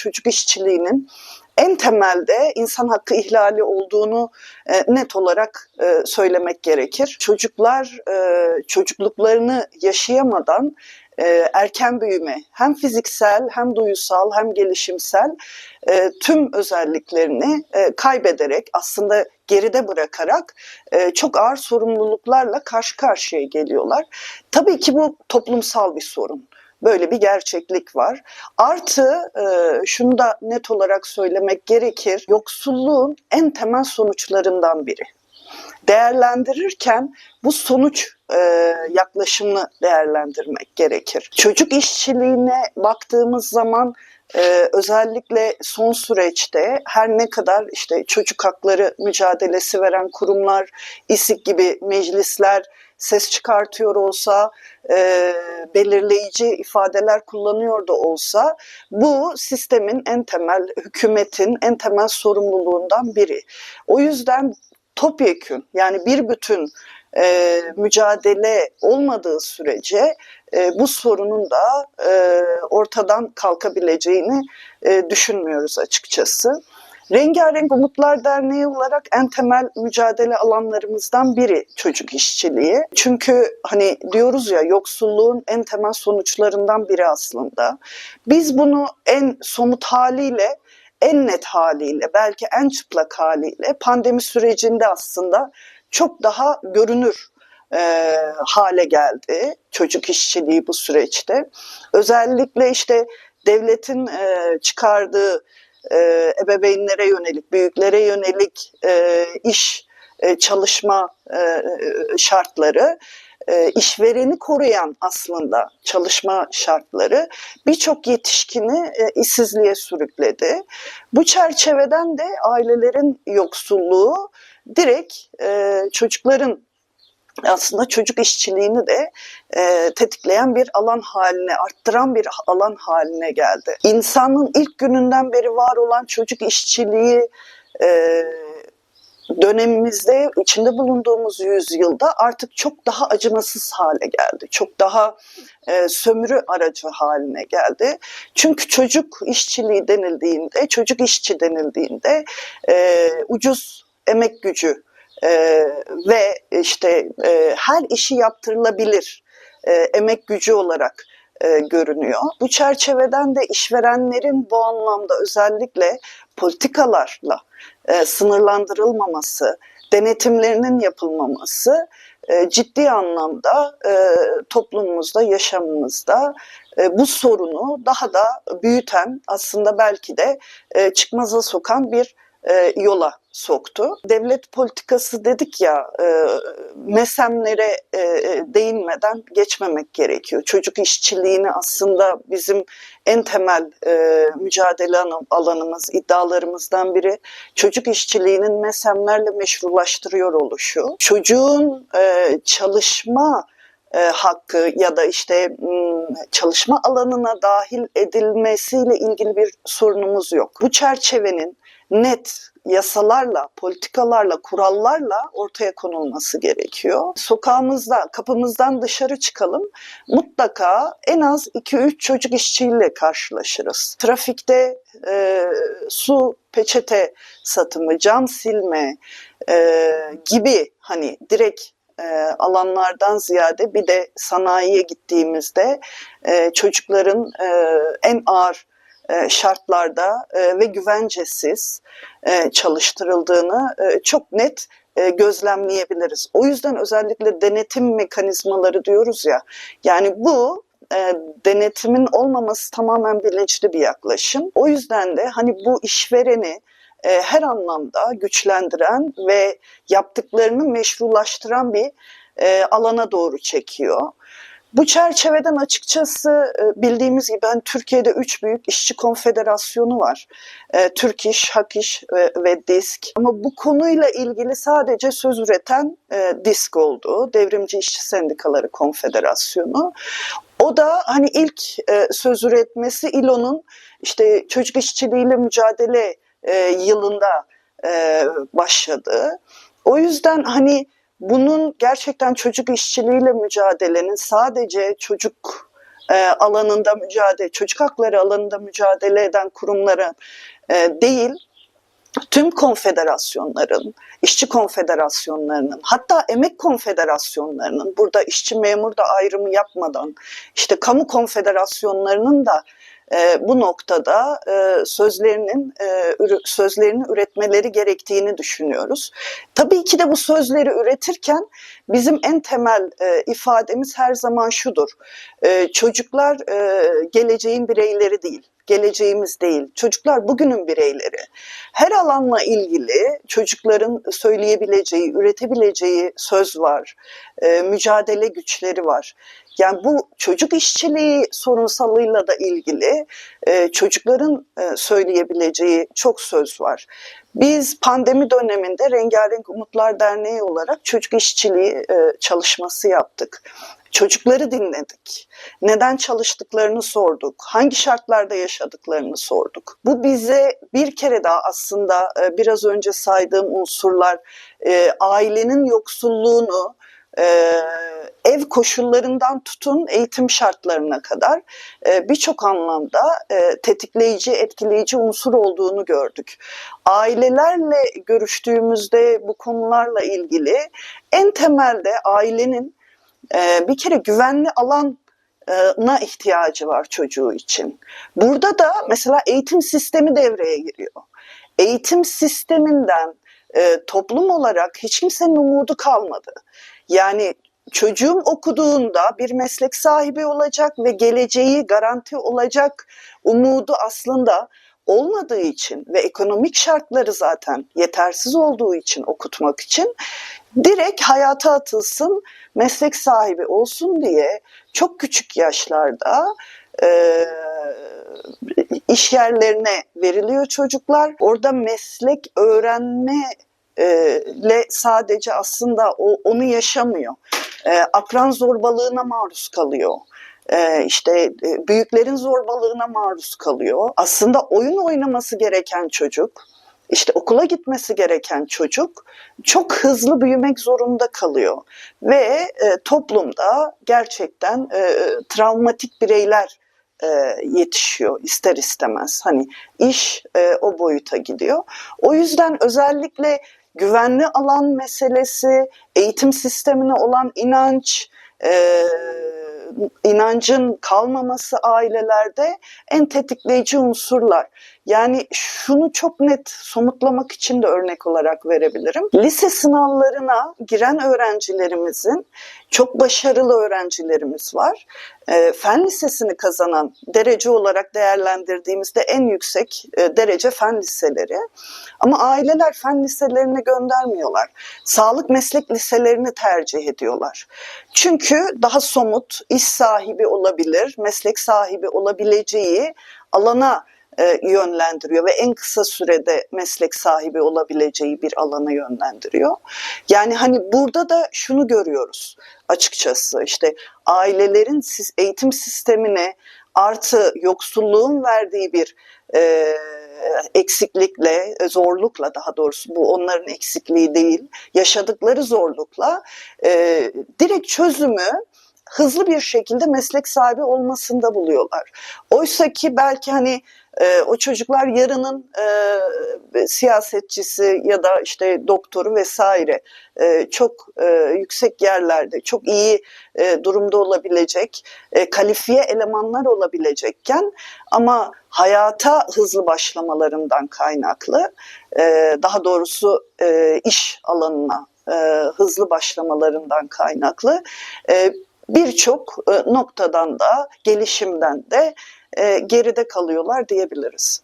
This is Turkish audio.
çocuk işçiliğinin en temelde insan hakkı ihlali olduğunu e, net olarak e, söylemek gerekir. Çocuklar e, çocukluklarını yaşayamadan erken büyüme hem fiziksel hem duysal hem gelişimsel tüm özelliklerini kaybederek aslında geride bırakarak çok ağır sorumluluklarla karşı karşıya geliyorlar. Tabii ki bu toplumsal bir sorun. Böyle bir gerçeklik var. Artı e, şunu da net olarak söylemek gerekir. Yoksulluğun en temel sonuçlarından biri. Değerlendirirken bu sonuç e, yaklaşımını değerlendirmek gerekir. Çocuk işçiliğine baktığımız zaman ee, özellikle son süreçte her ne kadar işte çocuk hakları mücadelesi veren kurumlar, İSİK gibi meclisler ses çıkartıyor olsa, e, belirleyici ifadeler kullanıyor da olsa bu sistemin en temel, hükümetin en temel sorumluluğundan biri. O yüzden topyekün yani bir bütün e, mücadele olmadığı sürece e, bu sorunun da e, ortadan kalkabileceğini e, düşünmüyoruz açıkçası. Rengarenk Umutlar Derneği olarak en temel mücadele alanlarımızdan biri çocuk işçiliği. Çünkü hani diyoruz ya yoksulluğun en temel sonuçlarından biri aslında. Biz bunu en somut haliyle en net haliyle, belki en çıplak haliyle pandemi sürecinde aslında çok daha görünür e, hale geldi çocuk işçiliği bu süreçte. Özellikle işte devletin e, çıkardığı e, ebeveynlere yönelik, büyüklere yönelik e, iş e, çalışma e, şartları e, işvereni koruyan aslında çalışma şartları birçok yetişkini e, işsizliğe sürükledi. Bu çerçeveden de ailelerin yoksulluğu direkt e, çocukların aslında çocuk işçiliğini de e, tetikleyen bir alan haline, arttıran bir alan haline geldi. İnsanın ilk gününden beri var olan çocuk işçiliği e, dönemimizde içinde bulunduğumuz yüzyılda artık çok daha acımasız hale geldi. Çok daha e, sömürü aracı haline geldi. Çünkü çocuk işçiliği denildiğinde, çocuk işçi denildiğinde e, ucuz emek gücü e, ve işte e, her işi yaptırılabilir e, emek gücü olarak e, görünüyor. Bu çerçeveden de işverenlerin bu anlamda özellikle politikalarla e, sınırlandırılmaması, denetimlerinin yapılmaması e, ciddi anlamda e, toplumumuzda, yaşamımızda e, bu sorunu daha da büyüten, aslında belki de e, çıkmaza sokan bir e, yola soktu. Devlet politikası dedik ya e, mesemlere e, değinmeden geçmemek gerekiyor. Çocuk işçiliğini aslında bizim en temel e, mücadele alanımız, iddialarımızdan biri çocuk işçiliğinin mesemlerle meşrulaştırıyor oluşu. Çocuğun e, çalışma e, hakkı ya da işte çalışma alanına dahil edilmesiyle ilgili bir sorunumuz yok. Bu çerçevenin net yasalarla, politikalarla, kurallarla ortaya konulması gerekiyor. Sokağımızda, kapımızdan dışarı çıkalım mutlaka en az 2-3 çocuk işçiyle karşılaşırız. Trafikte e, su, peçete satımı, cam silme e, gibi hani direkt e, alanlardan ziyade bir de sanayiye gittiğimizde e, çocukların e, en ağır şartlarda e, ve güvencesiz e, çalıştırıldığını çok net gözlemleyebiliriz. O yüzden özellikle denetim mekanizmaları diyoruz ya, yani bu denetimin olmaması tamamen bilinçli bir yaklaşım. O yüzden de hani bu işvereni her anlamda güçlendiren ve yaptıklarını meşrulaştıran bir alana doğru çekiyor. Bu çerçeveden açıkçası e, bildiğimiz gibi hani Türkiye'de üç büyük işçi konfederasyonu var. E, Türk İş, Hak İş ve, ve DİSK. Ama bu konuyla ilgili sadece söz üreten e, DİSK oldu. Devrimci İşçi Sendikaları Konfederasyonu. O da hani ilk söz üretmesi İLO'nun işte çocuk işçiliğiyle mücadele yılında başladı. O yüzden hani bunun gerçekten çocuk işçiliğiyle mücadelenin sadece çocuk e, alanında mücadele, çocuk hakları alanında mücadele eden kurumlara e, değil, tüm konfederasyonların, işçi konfederasyonlarının, hatta emek konfederasyonlarının, burada işçi memur da ayrımı yapmadan, işte kamu konfederasyonlarının da e, bu noktada e, sözlerinin e, sözlerini üretmeleri gerektiğini düşünüyoruz. Tabii ki de bu sözleri üretirken bizim en temel e, ifademiz her zaman şudur. E, çocuklar e, geleceğin bireyleri değil, geleceğimiz değil. Çocuklar bugünün bireyleri. Her alanla ilgili çocukların söyleyebileceği, üretebileceği söz var, e, mücadele güçleri var. Yani bu çocuk işçiliği sorunsalıyla da ilgili e, çocukların e, söyleyebileceği çok söz var. Biz pandemi döneminde Rengarenk Umutlar Derneği olarak çocuk işçiliği e, çalışması yaptık. Çocukları dinledik. Neden çalıştıklarını sorduk. Hangi şartlarda yaşadıklarını sorduk. Bu bize bir kere daha aslında e, biraz önce saydığım unsurlar e, ailenin yoksulluğunu, e, ev koşullarından tutun eğitim şartlarına kadar e, birçok anlamda e, tetikleyici, etkileyici unsur olduğunu gördük. Ailelerle görüştüğümüzde bu konularla ilgili en temelde ailenin e, bir kere güvenli alan na ihtiyacı var çocuğu için. Burada da mesela eğitim sistemi devreye giriyor. Eğitim sisteminden e, toplum olarak hiç kimsenin umudu kalmadı. Yani çocuğum okuduğunda bir meslek sahibi olacak ve geleceği garanti olacak umudu aslında olmadığı için ve ekonomik şartları zaten yetersiz olduğu için okutmak için direkt hayata atılsın, meslek sahibi olsun diye çok küçük yaşlarda e, iş yerlerine veriliyor çocuklar. Orada meslek öğrenme le sadece aslında o, onu yaşamıyor. E, akran zorbalığına maruz kalıyor. E, işte e, büyüklerin zorbalığına maruz kalıyor. Aslında oyun oynaması gereken çocuk, işte okula gitmesi gereken çocuk çok hızlı büyümek zorunda kalıyor ve e, toplumda gerçekten e, travmatik bireyler e, yetişiyor ister istemez. Hani iş e, o boyuta gidiyor. O yüzden özellikle güvenli alan meselesi, eğitim sistemine olan inanç, e, inancın kalmaması ailelerde en tetikleyici unsurlar. Yani şunu çok net somutlamak için de örnek olarak verebilirim. Lise sınavlarına giren öğrencilerimizin çok başarılı öğrencilerimiz var. E, fen lisesini kazanan derece olarak değerlendirdiğimizde en yüksek e, derece fen liseleri. Ama aileler fen liselerine göndermiyorlar. Sağlık meslek liselerini tercih ediyorlar. Çünkü daha somut, iş sahibi olabilir, meslek sahibi olabileceği alana e, yönlendiriyor ve en kısa sürede meslek sahibi olabileceği bir alana yönlendiriyor. Yani hani burada da şunu görüyoruz açıkçası işte ailelerin eğitim sistemine artı yoksulluğun verdiği bir e, eksiklikle, zorlukla daha doğrusu bu onların eksikliği değil, yaşadıkları zorlukla e, direkt çözümü hızlı bir şekilde meslek sahibi olmasında buluyorlar. Oysa ki belki hani e, o çocuklar yarının e, siyasetçisi ya da işte doktoru vesaire e, çok e, yüksek yerlerde çok iyi durumda olabilecek kalifiye elemanlar olabilecekken ama hayata hızlı başlamalarından kaynaklı daha doğrusu iş alanına hızlı başlamalarından kaynaklı birçok noktadan da gelişimden de e, geride kalıyorlar diyebiliriz.